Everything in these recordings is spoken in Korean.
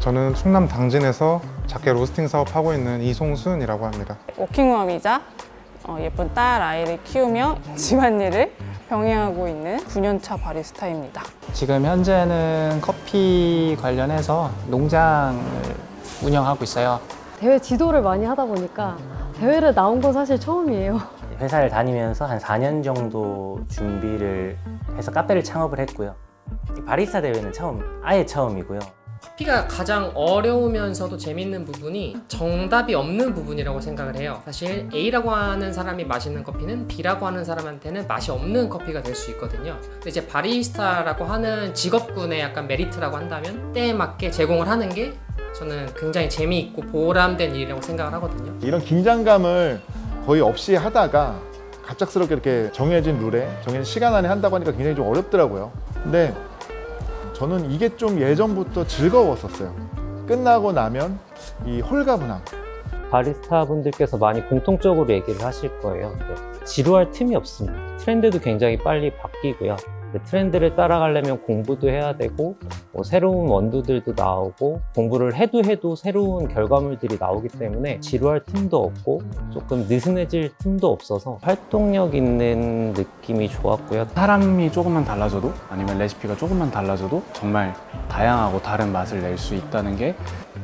저는 충남 당진에서 작게 로스팅 사업하고 있는 이송순이라고 합니다. 워킹맘이자 어, 예쁜 딸 아이를 키우며 집안일을 병행하고 있는 9년차 바리스타입니다. 지금 현재는 커피 관련해서 농장을 운영하고 있어요. 대회 지도를 많이 하다 보니까 대회를 나온 건 사실 처음이에요. 회사를 다니면서 한 4년 정도 준비를 해서 카페를 창업을 했고요. 이 바리스타 대회는 처음, 아예 처음이고요. 커피가 가장 어려우면서도 재밌는 부분이 정답이 없는 부분이라고 생각을 해요. 사실 A라고 하는 사람이 마시는 커피는 B라고 하는 사람한테는 맛이 없는 커피가 될 수 있거든요. 근데 이제 바리스타라고 하는 직업군의 약간 메리트라고 한다면 때에 맞게 제공을 하는 게 저는 굉장히 재미있고 보람된 일이라고 생각을 하거든요. 이런 긴장감을 거의 없이 하다가 갑작스럽게 이렇게 정해진 룰에 정해진 시간 안에 한다고 하니까 굉장히 좀 어렵더라고요. 근데 저는 이게 좀 예전부터 즐거웠었어요. 끝나고 나면 이 홀가분함. 바리스타 분들께서 많이 공통적으로 얘기를 하실 거예요. 근데 지루할 틈이 없습니다. 트렌드도 굉장히 빨리 바뀌고요. 근데 트렌드를 따라가려면 공부도 해야 되고 뭐 새로운 원두들도 나오고 공부를 해도 해도 새로운 결과물들이 나오기 때문에 지루할 틈도 없고 조금 느슨해질 틈도 없어서 활동력 있는 느낌이 좋았고요. 사람이 조금만 달라져도 아니면 레시피가 조금만 달라져도 정말 다양하고 다른 맛을 낼 수 있다는 게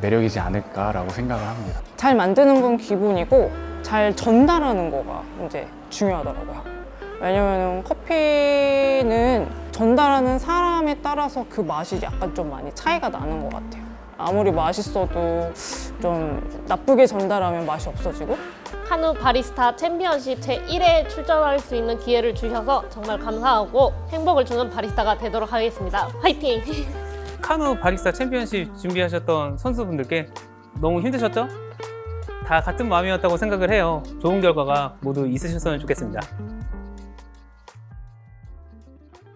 매력이지 않을까라고 생각을 합니다. 잘 만드는 건 기본이고 잘 전달하는 거가 이제 중요하더라고요. 왜냐면 커피는 전달하는 사람에 따라서 그 맛이 약간 좀 많이 차이가 나는 것 같아요. 아무리 맛있어도 좀 나쁘게 전달하면 맛이 없어지고 카누 바리스타 챔피언십 제1회 출전할 수 있는 기회를 주셔서 정말 감사하고 행복을 주는 바리스타가 되도록 하겠습니다. 화이팅! 카누 바리스타 챔피언십 준비하셨던 선수분들께 너무 힘드셨죠? 다 같은 마음이었다고 생각을 해요. 좋은 결과가 모두 있으셨으면 좋겠습니다.